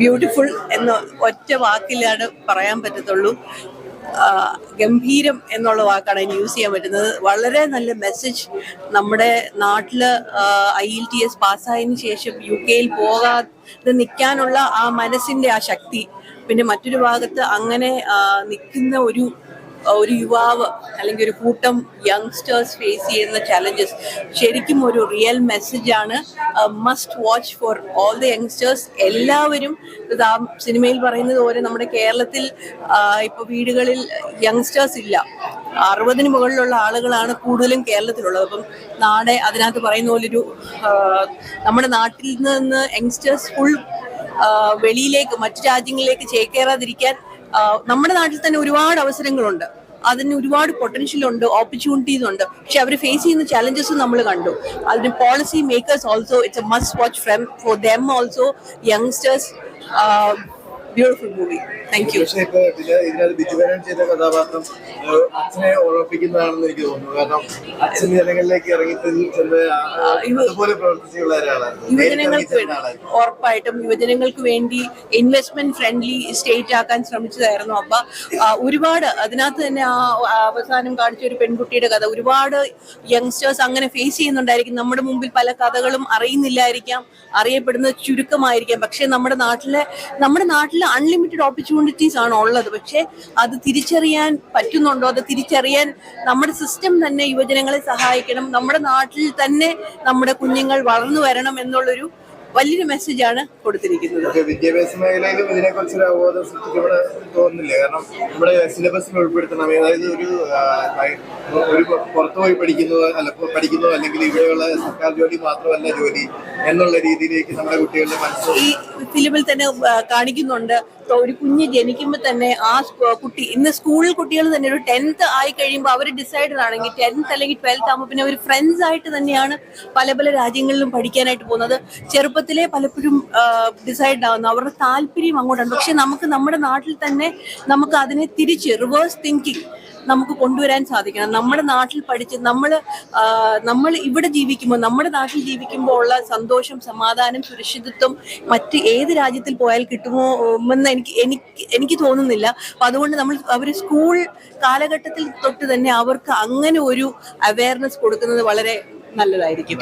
Beautiful എന്ന ഒറ്റ വാക്കിലാണ് പറയാൻ പറ്റത്തുള്ളൂ. ഗംഭീരം എന്നുള്ള വാക്കാണ് അതിന് യൂസ് ചെയ്യാൻ പറ്റുന്നത്. വളരെ നല്ല മെസ്സേജ് നമ്മുടെ നാട്ടിൽ ഐ ഇ ടി എസ് പാസ്സായതിനു ശേഷം യു കെയിൽ പോകാതെ നിൽക്കാനുള്ള ആ മനസ്സിന്റെ ആ ശക്തി പിന്നെ മറ്റൊരു ഭാഗത്ത് അങ്ങനെ നിൽക്കുന്ന ഒരു ഒരു യുവാവ് അല്ലെങ്കിൽ ഒരു കൂട്ടം യങ്സ്റ്റേഴ്സ് ഫേസ് ചെയ്യുന്ന ചലഞ്ചസ് ശരിക്കും ഒരു റിയൽ മെസ്സേജ് ആണ്. Must watch for all the youngsters എല്ലാവരും ആ സിനിമയിൽ പറയുന്നത് പോലെ നമ്മുടെ കേരളത്തിൽ ഇപ്പോൾ വീടുകളിൽ യങ്സ്റ്റേഴ്സ് ഇല്ല. അറുപതിന് മുകളിലുള്ള ആളുകളാണ് കൂടുതലും കേരളത്തിലുള്ളത്. അപ്പം നാടെ അതിനകത്ത് പറയുന്ന പോലൊരു നമ്മുടെ നാട്ടിൽ നിന്ന് യങ്സ്റ്റേഴ്സ് ഫുൾ വെളിയിലേക്ക് മറ്റു രാജ്യങ്ങളിലേക്ക് ചേക്കേറാതിരിക്കാൻ നമ്മുടെ നാട്ടിൽ തന്നെ ഒരുപാട് അവസരങ്ങളുണ്ട്. അതിന് ഒരുപാട് പൊട്ടൻഷ്യൽ ഉണ്ട് ഓപ്പർച്യൂണിറ്റീസ് ഉണ്ട്. പക്ഷെ അവർ ഫേസ് ചെയ്യുന്ന ചലഞ്ചസ് നമ്മൾ കണ്ടു. അതിന് policy makers also it's a must watch from for them also youngsters beautiful movie thank you പക്ഷേ ഇപ്പൊ ഇതിനകത്ത് ബിജുവരൻ ചെയ്ത കഥാപാത്രം അച്ഛനെ ഓർമ്മിപ്പിക്കുന്നതാണെന്ന് എനിക്ക് തോന്നുന്നു. കാരണം അച്ഛൻ ജനങ്ങളിലേക്ക് ഇറങ്ങി അതുപോലെ പ്രവർത്തിച്ചുള്ള യുവജനങ്ങൾക്ക് ഉറപ്പായിട്ടും യുവജനങ്ങൾക്ക് വേണ്ടി ഇൻവെസ്റ്റ്മെന്റ് ഫ്രണ്ട്ലി സ്റ്റേറ്റ് ആക്കാൻ ശ്രമിച്ചതായിരുന്നു അപ്പൊ ഒരുപാട് അതിനകത്ത് തന്നെ ആ അവസാനം കാണിച്ച ഒരു പെൺകുട്ടിയുടെ കഥ. ഒരുപാട് യങ്സ്റ്റേഴ്സ് അങ്ങനെ ഫേസ് ചെയ്യുന്നുണ്ടായിരിക്കും. നമ്മുടെ മുമ്പിൽ പല കഥകളും അറിയുന്നില്ലായിരിക്കാം അറിയപ്പെടുന്ന ചുരുക്കമായിരിക്കാം. പക്ഷെ നമ്മുടെ നാട്ടിലെ നമ്മുടെ നാട്ടിലെ അൺലിമിറ്റഡ് ഓപ്പർച്യൂണിറ്റീസ് ആണ് ഉള്ളത്. പക്ഷേ അത് തിരിച്ചറിയാൻ പറ്റുന്നുണ്ടോ? അത് തിരിച്ചറിയാൻ നമ്മുടെ സിസ്റ്റം തന്നെ യുവജനങ്ങളെ സഹായിക്കണം. നമ്മുടെ നാട്ടിൽ തന്നെ നമ്മുടെ കുഞ്ഞുങ്ങൾ വളർന്നു വരണം എന്നുള്ളൊരു വലിയൊരു മെസ്സേജാണ് കൊടുത്തിരിക്കുന്നത്. വിദ്യാഭ്യാസ മേഖലയിലും ഇതിനെക്കുറിച്ചൊരു അവബോധം സൃഷ്ടിക്കപ്പെടാൻ തോന്നുന്നില്ല? കാരണം നമ്മുടെ സിലബസിൽ ഉൾപ്പെടുത്തണം. അതായത് ഒരു ഒരു പു- പുറത്ത് പോയി പഠിക്കുന്നത് അല്ല പഠിക്കുന്നതോ അല്ലെങ്കിൽ ഇവിടെയുള്ള സർക്കാർ ജോലി മാത്രമല്ല ജോലി എന്നുള്ള രീതിയിലേക്ക് നമ്മുടെ കുട്ടികളുടെ മനസ്സ് ഈ ഫിലിമിൽ തന്നെ കാണിക്കുന്നുണ്ട്. ഒരു കുഞ്ഞ് ജനിക്കുമ്പോൾ തന്നെ ആ കുട്ടി ഇന്ന് സ്കൂളിൽ കുട്ടികൾ തന്നെ ഒരു ടെൻത്ത് ആയി കഴിയുമ്പോൾ അവർ ഡിസൈഡഡ് ആണെങ്കിൽ ടെൻത്ത് അല്ലെങ്കിൽ ട്വൽത്ത് ആകുമ്പോൾ പിന്നെ അവർ ഫ്രണ്ട്സ് ആയിട്ട് തന്നെയാണ് പല പല രാജ്യങ്ങളിലും പഠിക്കാനായിട്ട് പോകുന്നത്. ചെറുപ്പത്തിലെ പലപ്പോഴും ഡിസൈഡ് ആവുന്നു അവരുടെ താല്പര്യം അങ്ങോട്ടാണ്. പക്ഷെ നമുക്ക് നമ്മുടെ നാട്ടിൽ തന്നെ നമുക്ക് അതിനെ തിരിച്ച് റിവേഴ്സ് തിങ്കിങ് നമുക്ക് കൊണ്ടുവരാൻ സാധിക്കണം. നമ്മുടെ നാട്ടിൽ പഠിച്ച് നമ്മൾ നമ്മൾ ഇവിടെ ജീവിക്കുമ്പോൾ നമ്മുടെ നാട്ടിൽ ജീവിക്കുമ്പോൾ ഉള്ള സന്തോഷം സമാധാനം സുരക്ഷിതത്വം മറ്റ് ഏത് രാജ്യത്തിൽ പോയാൽ കിട്ടുമോ എന്ന് എനിക്ക് എനിക്ക് എനിക്ക് തോന്നുന്നില്ല. അപ്പൊ അതുകൊണ്ട് നമ്മൾ അവർ സ്കൂൾ കാലഘട്ടത്തിൽ തൊട്ട് തന്നെ അവർക്ക് അങ്ങനെ ഒരു അവയർനെസ് കൊടുക്കുന്നത് വളരെ നല്ലതായിരിക്കും.